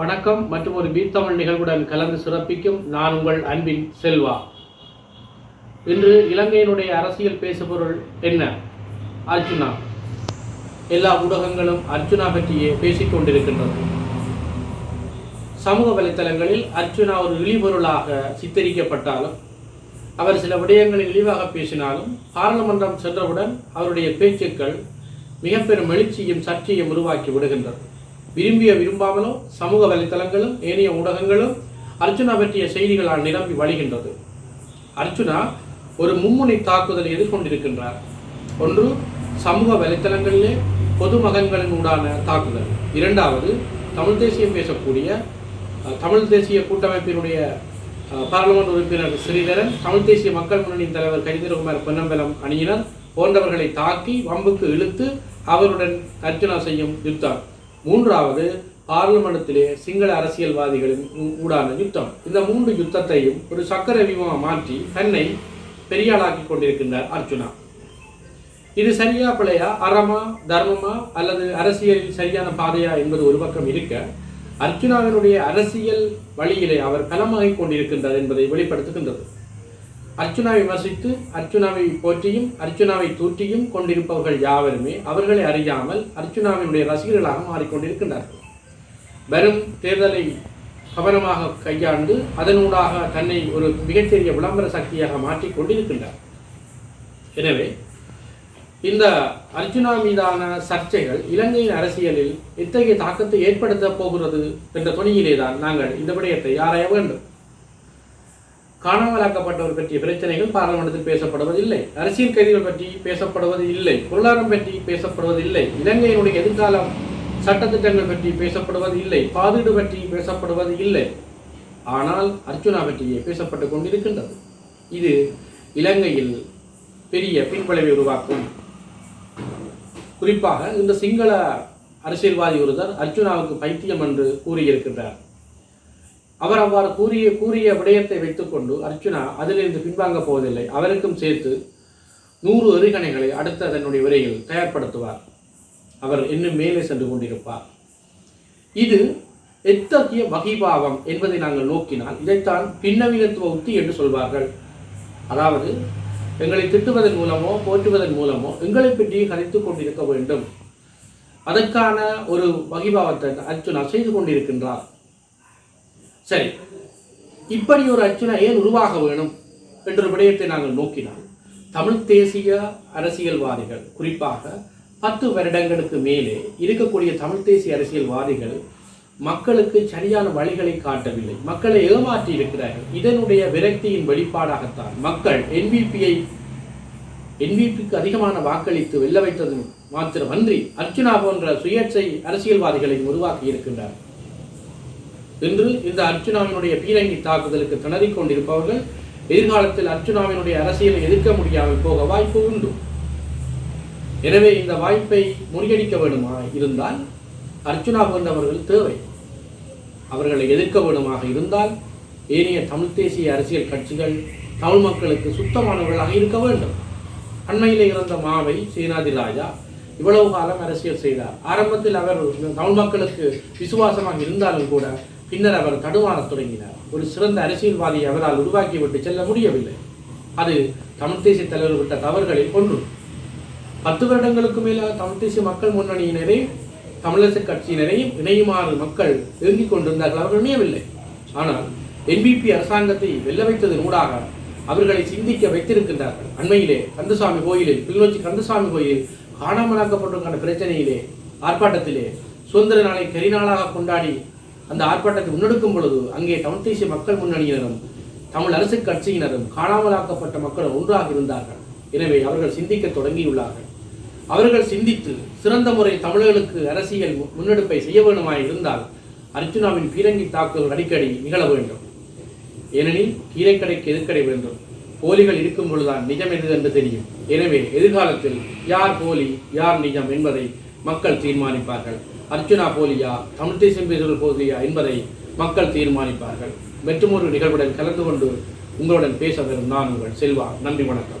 வணக்கம் மற்றும் ஒரு பீத்தமிழ் நிகழ்வுடன் கலந்து சிறப்பிக்கும் நான் உங்கள் அன்பின் செல்வா. இன்று இலங்கையினுடைய அரசியல் பேசுபொருள் என்ன? அர்ஜுனா. எல்லா ஊடகங்களும் அர்ஜுனா பற்றியே பேசிக் கொண்டிருக்கின்றது சமூக வலைத்தளங்களில் அர்ஜுனா ஒரு இழிபொருளாக சித்தரிக்கப்பட்டாலும் அவர் சில விடயங்களில் இழிவாக பேசினாலும் பாராளுமன்றம் சென்றவுடன் அவருடைய பேச்சுக்கள் மிக பெரும் எழுச்சியும் சர்ச்சையும் உருவாக்கி விடுகின்றது விரும்பிய விரும்பாமலோ சமூக வலைத்தளங்களும் ஏனைய ஊடகங்களும் அர்ஜுனா பற்றிய செய்திகளால் நிரம்பி வழிகின்றது. அர்ஜுனா ஒரு மும்முனை தாக்குதலை எதிர்கொண்டிருக்கின்றார். ஒன்று சமூக வலைத்தளங்களிலே பொதுமகன்களின் ஊடான தாக்குதல். இரண்டாவது தமிழ் தேசியம் பேசக்கூடிய தமிழ் தேசிய கூட்டமைப்பினுடைய பாராளுமன்ற உறுப்பினர் ஸ்ரீதரன் தமிழ் தேசிய மக்கள் முன்னணியின் தலைவர் கரிந்திரகுமார் பொன்னம்பலம் அணியினர் போன்றவர்களை தாக்கி வம்புக்கு இழுத்து அவருடன் அர்ச்சனா செய்யும் யுத்தம். மூன்றாவது பார்லிமெண்டத்திலே சிங்கள அரசியல்வாதிகளின் ஊடான யுத்தம். இந்த மூன்று யுத்தத்தையும் ஒரு சக்கர வியூகமாக மாற்றி தன்னை பெரியாளாக்கி கொண்டிருக்கின்றார் அர்ஜுனா. இது சரியா பிழையா அறமா தர்மமா அல்லது அரசியலில் சரியான பாதையா என்பது ஒரு பக்கம் இருக்க அர்ஜுனாவினுடைய அரசியல் வழியிலே அவர் பலமாகிக் கொண்டிருக்கின்றார் என்பதை வெளிப்படுத்துகின்றது. அர்ச்சுனா விமர்சித்து அர்ச்சுனாவை போற்றியும் அர்ச்சுனாவை தூற்றியும் கொண்டிருப்பவர்கள் யாவருமே அவர்களை அறியாமல் அர்ச்சுனாவினுடைய ரசிகர்களாக மாறிக்கொண்டிருக்கின்றார்கள். வரும் தேர்தலை கவனமாக கையாண்டு அதனூடாக தன்னை ஒரு மிகப்பெரிய விளம்பர சக்தியாக மாற்றிக் கொண்டிருக்கின்றார். எனவே இந்த அர்ஜுனா மீதான சர்ச்சைகள் இலங்கையின் அரசியலில் எத்தகைய தாக்கத்தை ஏற்படுத்தப் போகிறது என்ற துணியிலே தான் நாங்கள் இந்த விடயத்தை ஆராய வேண்டும். காணாமலாக்கப்பட்டவர் பற்றிய பிரச்சனைகள் பாராளுமன்றத்தில் பேசப்படுவதில்லை. அரசியல் கைதிகள் பற்றி பேசப்படுவது இல்லை பொருளாதாரம் பற்றி பேசப்படுவது இல்லை இலங்கையினுடைய எதிர்காலம் சட்டத்திட்டங்கள் பற்றி பேசப்படுவது இல்லை பாதுகாடு பற்றி பேசப்படுவது இல்லை ஆனால் அர்ஜுனா பற்றியே பேசப்பட்டுக் கொண்டிருக்கின்றது. இது இலங்கையில் பெரிய பின்விளைவை உருவாக்கும். குறிப்பாக இந்த சிங்கள அரசியல்வாதி ஒருவர் அர்ஜுனாவுக்கு பைத்தியம் என்று கூறியிருக்கின்றார். அவர் அவ்வாறு கூறிய கூறிய விடயத்தை வைத்துக்கொண்டு அர்ஜுனா அதிலிருந்து பின்வாங்கப் போவதில்லை. அவருக்கும் சேர்த்து நூறு எறிகணைகளை அடுத்த தன்னுடைய விரையில் தயார்படுத்துவார். அவர் இன்னும் மேலே சென்று கொண்டிருப்பார். இது எத்தகைய வகிபாவம் என்பதை நாங்கள் நோக்கினால் இதைத்தான் பின்னவீனத்துவ உத்தி என்று சொல்வார்கள். அதாவது எங்களை திட்டுவதன் மூலமோ போற்றுவதன் மூலமோ எங்களை பற்றியே கதைத்து கொண்டிருக்க வேண்டும். அதற்கான ஒரு வகிபாவத்தை அர்ஜுனா செய்து கொண்டிருக்கின்றார். சரி. இப்படி ஒரு அர்ஜுனா ஏன் உருவாக வேணும் என்ற விடயத்தை நாங்கள் நோக்கினால் தமிழ் தேசிய அரசியல்வாதிகள் குறிப்பாக பத்து வருடங்களுக்கு மேலே இருக்கக்கூடிய தமிழ் தேசிய அரசியல்வாதிகள் மக்களுக்கு சரியான வழிகளை காட்டவில்லை. மக்களை ஏமாற்றி இருக்கிறார்கள். இதனுடைய விரக்தியின் வெளிப்பாடாகத்தான் மக்கள் என்பிபியை என்பிபிக்கு அதிகமான வாக்களித்து வெல்ல வைத்தது மாத்திரமன்றி அர்ச்சுனா போன்ற சுயேட்சை அரசியல்வாதிகளை உருவாக்கி இருக்கின்றார்கள். இன்று இந்த அர்ச்சுனாவினுடைய பீரங்கி தாக்குதலுக்கு திணறிக் கொண்டிருப்பவர்கள் எதிர்காலத்தில் அர்ச்சுனாவினுடைய அரசியலை எதிர்க்க முடியாமல் போக வாய்ப்பு உண்டு. எனவே இந்த வாய்ப்பை முறியடிக்க வேண்டுமா இருந்தால் அர்ச்சுனா போன்றவர்கள் தேவை. அவர்களை எதிர்க்க வேண்டுமாக இருந்தால் ஏனைய தமிழ் தேசிய அரசியல் கட்சிகள் தமிழ் மக்களுக்கு சுத்தமானவர்களாக இருக்க வேண்டும். அண்மையில் இருந்த மாவை சேனாதி ராஜா இவ்வளவு காலம் அரசியல் செய்தார். ஆரம்பத்தில் அவர் தமிழ் மக்களுக்கு விசுவாசமாக இருந்தாலும் கூட பின்னர் அவர் தடுமாறத் தொடங்கினார். ஒரு சிறந்த அரசியல்வாதியை அவரால் உருவாக்கிவிட்டு செல்ல முடியவில்லை. அது தமிழ் தேசிய தலைவர் விட்ட தவறுகளில் ஒன்று. பத்து வருடங்களுக்கு மேலாக தமிழ் தேசிய மக்கள் முன்னணியினரையும் தமிழரசு கட்சியினரையும் இணையுமாறு மக்கள் ஏங்கிக் கொண்டிருந்தார்கள் அவர்கள் இணையவில்லை ஆனால் என்பிபி அரசாங்கத்தை வெல்ல வைத்ததன் ஊடாக அவர்களை சிந்திக்க வைத்திருக்கின்றார்கள். அண்மையிலே கந்தசாமி கோயிலில் கிளிநொச்சி கந்தசாமி கோயிலில் காணாமலாக்கப்பட்டிருக்கின்ற பிரச்சனையிலே ஆர்ப்பாட்டத்திலே சுதந்திர நாளை கரிநாளாக கொண்டாடி அந்த ஆர்ப்பாட்டத்தை முன்னெடுக்கும் பொழுது அங்கே தமிழ் தேசிய மக்கள் முன்னணியினரும் தமிழ் அரசு கட்சியினரும் காணாமலாக்கப்பட்ட மக்கள் ஒன்றாக இருந்தார்கள். எனவே அவர்கள் சிந்திக்க தொடங்கியுள்ளார்கள். அவர்கள் சிந்தித்து சிறந்த முறை தமிழர்களுக்கு அரசியல் முன்னெடுப்பை செய்ய வேண்டுமாய் இருந்தால் அர்ஜுனாவின் பீரங்கி தாக்குதல் அடிக்கடி நிகழ வேண்டும். ஏனெனில் கீரைக்கடைக்கு எதிர்க்கடை வேண்டும்? போலிகள் இருக்கும் பொழுதுதான் நிஜம் எது என்று தெரியும். எனவே எதிர்காலத்தில் யார் போலி யார் நிஜம் என்பதை மக்கள் தீர்மானிப்பார்கள். அர்ஜுனா போலியா தமிழ் தேசியம் பேசுகள் போலியா என்பதை மக்கள் தீர்மானிப்பார்கள். மற்றொரு நிகழ்வுடன் கலந்து கொண்டு உங்களுடன் பேச வரும் நான் உங்கள் செல்வா. நன்றி வணக்கம்.